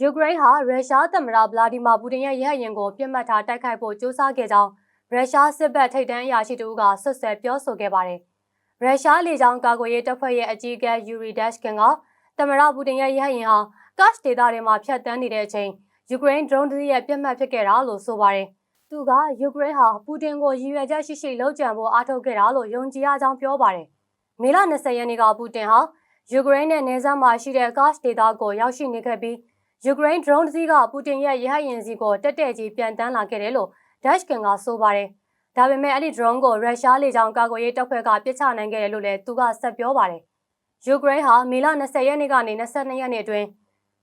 ယူကရိန်းဟာရုရှားသမ္မတဗလာဒီမာပူတင်ရဲ့ရဟတ်ယာဉ်ကိုပြစ်မှတ်ထားတိုက်ခိုက်ဖို့ကြိုးစားခဲ့ကြောင်းရုရှားစစ်ဘက်ထိပ်တန်းအရာရှိတူကဆွတ်ဆွဲပြောဆိုခဲ့ပါတယ်။ရုရှားလေကြောင်းကာကွယ်ရေးတပ်ဖွဲ့ရဲ့အကြီးအကဲယူရီဒက်ရှ်ကင်ကသမ္မတပူတင်ရဲ့ရဟတ်ယာဉ်ဟာကတ်ဒေတာတွေမှာဖြတ်တန်းနေတဲ့အချိန်ယူကရိန်းဒရုန်းတစ်စီးရဲ့ပြစ်မှတ်ဖြစ်ခဲ့တာလို့ဆိုပါတယ်။သူကယူကရိန်းဟာပူတင်ကိုရည်ရွယ်ချက်ရှိရှိလှုပ်ကြံဖို့အားထုတ်ခဲ့တာလို့ယုံကြည်ရကြောင်းပြောပါတယ်။မေလ20ရက်နေ့ကပူတင်ဟာယူကရိန်းနဲ့နယ်စပ်မှာရှိတဲ့ကတ်ဒေတာကိုရောက်ရှိနေခဲ့ပြီး ယူကရိန်း drone တစ်စီးကပူတင်ရဲ့ရဟတ်ယာဉ်စီကိုတက်တက်ကြီးပြန်တန်းလာခဲ့တယ်လို့ Dashkin ကဆိုပါတယ်။ဒါပေမဲ့အဲ့ဒီ drone ကိုရုရှားလေကြောင်းကာကွယ်ရေးတပ်ဖွဲ့ကပစ်ချနိုင်ခဲ့တယ်လို့လည်းသူကဆက်ပြောပါတယ်။ယူကရိန်းဟာမေလ20ရက်နေ့ကနေ22ရက်နေ့အတွင်း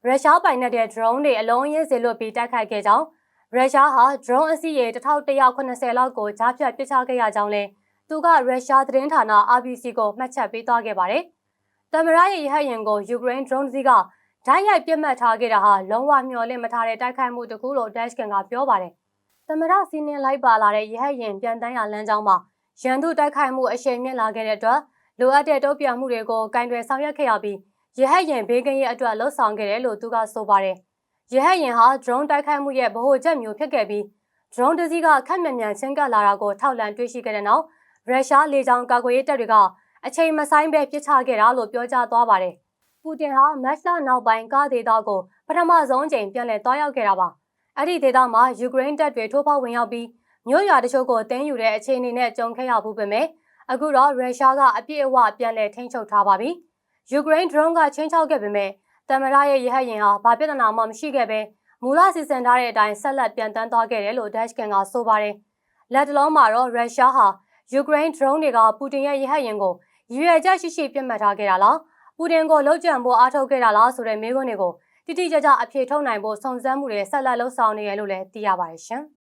ရုရှားပိုင်တဲ့ drone တွေအလုံးရင်းစေလွတ်ပြီးတိုက်ခိုက်ခဲ့ကြောင်းရုရှားဟာ drone အစီးရေ1180လောက်ကိုကြားဖြတ်ပစ်ချခဲ့ရကြောင်းလည်းသူကရုရှားသတင်းဌာန RBC ကိုမှတ်ချက်ပေးသွားခဲ့ပါတယ်။တမရရဲ့ရဟတ်ယာဉ်ကိုယူကရိန်း drone စီးက ဓာတ်ရိုက်ပြစ်မှတ်ထားခဲ့တာဟာလုံးဝမျှော်လင့်မထားတဲ့တိုက်ခိုက်မှုတစ်ခုလို့ Dashkin ကပြောပါတယ်။သမရစီးနင်းလိုက်ပါလာတဲ့ရဟတ်ရင်ပြန်တန်းရလမ်းကြောင်းမှာရန်သူတိုက်ခိုက်မှုအရှိန်မြင့်လာခဲ့တဲ့အတွက်လိုအပ်တဲ့တုံ့ပြန်မှုတွေကိုကင်တွယ်ဆောင်ရွက်ခဲ့ရပြီးရဟတ်ရင်ဘေးကင်းရဲ့အတွက်လှုပ်ဆောင်ခဲ့တယ်လို့သူကဆိုပါတယ်။ရဟတ်ရင်ဟာ drone တိုက်ခိုက်မှုရဲ့ဗဟိုချက်မျိုးဖြစ်ခဲ့ပြီး drone တစ်စီးကခက်မြန်မြန်ချင်းကပ်လာတာကိုထောက်လန့်တွေ့ရှိခဲ့တဲ့နောက်ရုရှားလေကြောင်းကာကွယ်ရေးတပ်တွေကအချိန်မဆိုင်ပဲပစ်ချခဲ့တာလို့ပြောကြားသွားပါတယ်။ ပူတင်ဟာမတ်လနောက်ပိုင်းကားဒေသကိုပထမဆုံးချိန်ပြန်လည်တွားရောက်ခဲ့တာပါ။အဲ့ဒီဒေသမှာယူကရိန်းတပ်တွေထိုးဖောက်ဝင်ရောက်ပြီးမြို့ရွာတချို့ကိုတင်းယူတဲ့အခြေအနေနဲ့ကြုံခဲ့ရဘူးပေမဲ့အခုတော့ရုရှားကအပြည့်အဝပြန်လည်ထိန်းချုပ်ထားပါပြီ။ယူကရိန်း drone ကချင်းချောက်ခဲ့ပေမဲ့တမရရဲ့ရဟတ်ယာဉ်ဟာဘာပြဿနာမှမရှိခဲ့ပဲမူလစီစဉ်ထားတဲ့အတိုင်းဆက်လက်ပြန်တန်းသွားခဲ့တယ်လို့ Dashkin ကဆိုပါတယ်။လက်တလုံးမှာတော့ရုရှားဟာယူကရိန်း drone တွေကပူတင်ရဲ့ရဟတ်ယာဉ်ကိုရည်ရွယ်ချက်ရှိရှိပြစ်မှတ်ထားခဲ့တာလား။ ပူတင်ကိုလှုပ်ကြံဖို့အားထုတ်ခဲ့တာလားဆိုတဲ့မေးခွန်းတွေကိုတိတိကျကျအဖြေထုတ်နိုင်ဖို့စုံစမ်းမှုတွေဆက်လက်လှုပ်ဆောင်နေရလို့လည်းသိရပါတယ်ရှင်။